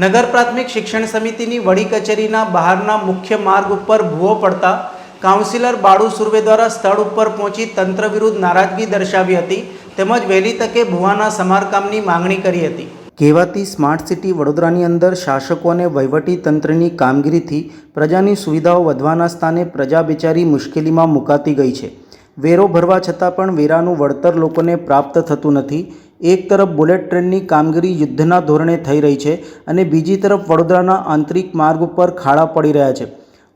નગર પ્રાથમિક શિક્ષણ સમિતિની વડી કચેરીના બહારના મુખ્ય માર્ગ ઉપર ભૂવો પડતા કાઉન્સિલર બાળુ સુર્વે દ્વારા સ્થળ ઉપર પહોંચી તંત્ર વિરુદ્ધ નારાજગી દર્શાવી હતી તેમજ વહેલી તકે ભૂવાના સમારકામની માંગણી કરી હતી. કહેવાતી સ્માર્ટ સિટી વડોદરાની અંદર શાસકો અને વહીવટી તંત્રની કામગીરીથી પ્રજાની સુવિધાઓ વધવાના સ્થાને પ્રજા બિચારી મુશ્કેલીમાં મુકાતી ગઈ છે. વેરો ભરવા છતાં પણ વેરાનું વળતર લોકોને પ્રાપ્ત થતું નથી. એક તરફ બુલેટ ટ્રેનની કામગીરી યુદ્ધના ધોરણે થઈ રહી છે અને બીજી તરફ વડોદરાના આંતરિક માર્ગ ઉપર ખાડા પડી રહ્યા છે.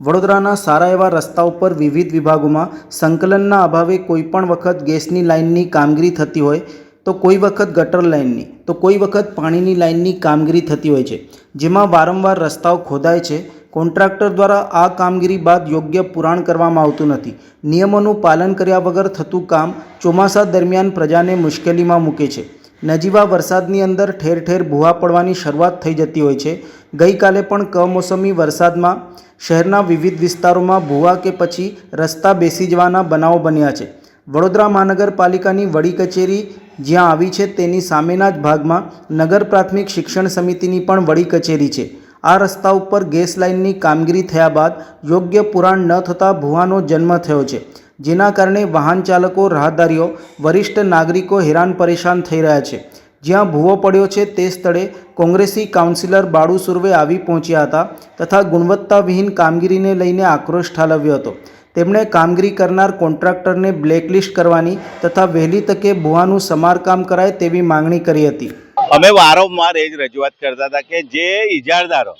વડોદરાના સારા એવા રસ્તા ઉપર વિવિધ વિભાગોમાં સંકલનના અભાવે કોઈપણ વખત ગેસની લાઇનની કામગીરી થતી હોય તો કોઈ વખત ગટર લાઇનની, તો કોઈ વખત પાણીની લાઇનની કામગીરી થતી હોય છે, જેમાં વારંવાર રસ્તાઓ ખોદાય છે કોન્ટ્રાક્ટર દ્વારા આ કામગીરી બાદ યોગ્ય પુરાણ કરવામાં આવતું નથી. નિયમોનું પાલન કર્યા વગર થતું કામ ચોમાસા દરમિયાન પ્રજાને મુશ્કેલીમાં મૂકે છે. નજીવા વરસાદની અંદર ઠેર ઠેર ભૂવા પડવાની શરૂઆત થઈ જતી હોય છે. ગઈકાલે પણ કમોસમી વરસાદમાં શહેરના વિવિધ વિસ્તારોમાં ભૂવા કે પછી રસ્તા બેસી જવાના બનાવો બન્યા છે. વડોદરા મહાનગરપાલિકાની વડી કચેરી જ્યાં આવી છે તેની સામેના જ ભાગમાં નગર પ્રાથમિક શિક્ષણ સમિતિની પણ વડી કચેરી છે. આ રસ્તા ઉપર ગેસ લાઇનની કામગીરી થયા બાદ યોગ્ય પુરાણ ન થતાં ભૂવાનો જન્મ થયો છે, જેના કારણે વાહન ચાલકો, રાહદારીઓ, વરિષ્ઠ નાગરિકો હેરાન પરેશાન થઈ રહ્યા છે. જ્યાં ભૂવો પડ્યો છે તે સ્થળે કોંગ્રેસી કાઉન્સિલર બાળુ સુર્વે આવી પહોંચ્યા હતા તથા ગુણવત્તાવિહીન કામગીરીને લઈને આક્રોશ ઠાલવ્યો હતો. તેમણે કામગીરી કરનાર કોન્ટ્રાક્ટરને બ્લેકલિસ્ટ કરવાની તથા વહેલી તકે ભૂવાનું સમારકામ કરાય તેવી માંગણી કરી હતી. અમે વારંવાર એ જ રજૂઆત કરતા હતા કે જે ઇજારદારો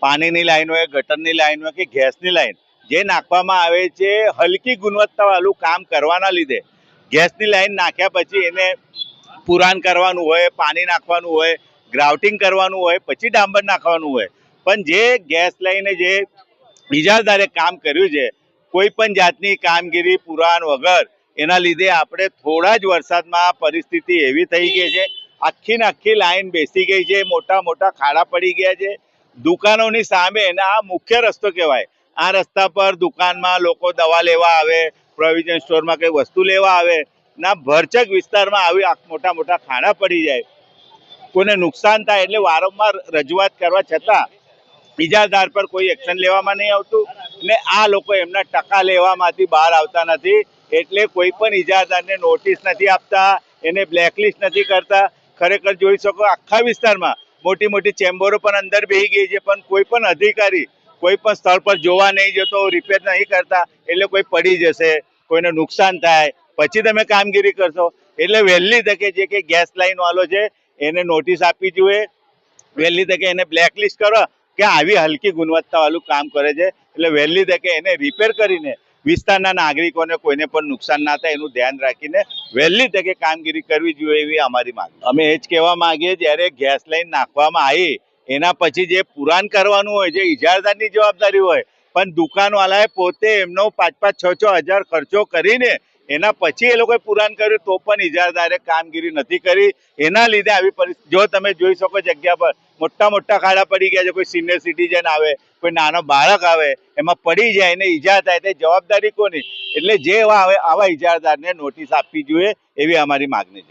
પાણીની લાઈન હોય, ગટરની લાઈન હોય કે ગેસની લાઈન, જે નાખવામાં આવે છે, હલકી ગુણવત્તાવાળું કામ કરવાના લીધે, ગેસની લાઈન નાખ્યા પછી એને પુરાણ કરવાનું હોય, પાણી નાખવાનું હોય ગ્રાઉટિંગ કરવાનું હોય, પછી ડાંબર નાખવાનું હોય. પણ જે ગેસ લઈને જે ઇજારદારે કામ કર્યું છે, કોઈ પણ જાતની કામગીરી, પુરાણ વગર, એના લીધે આપણે થોડા જ વરસાદમાં પરિસ્થિતિ એવી થઈ ગઈ છે આખી ને આખી લાઈન બેસી ગઈ છે, મોટા મોટા ખાડા પડી ગયા છે. દુકાનોની સામે અને આ મુખ્ય રસ્તો કહેવાય. આ રસ્તા પર દુકાનમાં લોકો દવા લેવા આવે પ્રોવિઝન સ્ટોરમાં કંઈ વસ્તુ લેવા આવે, ના ભરચક વિસ્તારમાં આવી મોટા મોટા ખાડા પડી જાય. કોઈને નુકસાન થાય એટલે વારંવાર રજૂઆત કરવા છતાં ઇજારદાર પર કોઈ એક્શન લેવામાં નહીં આવતું ને આ લોકો એમના ટકા લેવામાંથી બહાર આવતા નથી. એટલે કોઈ પણ ઇજાદારને નોટિસ નથી આપતા, એને બ્લેકલિસ્ટ નથી કરતા. ખરેખર જોઈ શકો આખા વિસ્તારમાં મોટી મોટી ચેમ્બરો પણ અંદર બેહી ગઈ છે, પણ કોઈ પણ અધિકારી કોઈ પણ સ્થળ પર જોવા નહીં જતો રિપેર નહીં કરતા, એટલે કોઈ પડી જશે, કોઈને નુકસાન થાય, પછી તમે કામગીરી કરશો. એટલે વહેલી તકે જે કે ગેસ લાઈન વાળો છે, એને નોટિસ આપવી જોઈએ. વહેલી તકે એને બ્લેકલિસ્ટ કરો કે આવી હલકી ગુણવત્તાવાળું કામ કરે છે. એટલે વહેલી તકે એને રિપેર કરીને વિસ્તારના નાગરિકોને કોઈને પણ નુકસાન ના થાય એનું ધ્યાન રાખીને વહેલી તકે કામગીરી કરવી જોઈએ એવી અમારી માંગ અમે એ જ કહેવા માંગીએ જ્યારે ગેસ લાઈન નાખવામાં આવી, એના પછી જે પુરાણ કરવાનું હોય, જે ઇજારદારની જવાબદારી હોય, પણ દુકાનવાળાએ પોતે એમનો પાંચ પાંચ છ છ હજાર ખર્ચો કરીને એના પછી એ લોકોએ પુરાણ કર્યું તો પણ ઇજારદારે કામગીરી નથી કરી. એના લીધે આવી પરિસ્થિતિ જો તમે જોઈ શકો જગ્યા પર મોટા મોટા ખાડા પડી ગયા છે, કોઈ સિનિયર સિટીઝન આવે, કોઈ નાનો બાળક આવે, એમાં પડી જાય એને ઈજા થાય, તે જવાબદારી કોની? એટલે જે આવે, આવા ઇજારદારને નોટિસ આપવી જોઈએ એવી અમારી માગણી છે.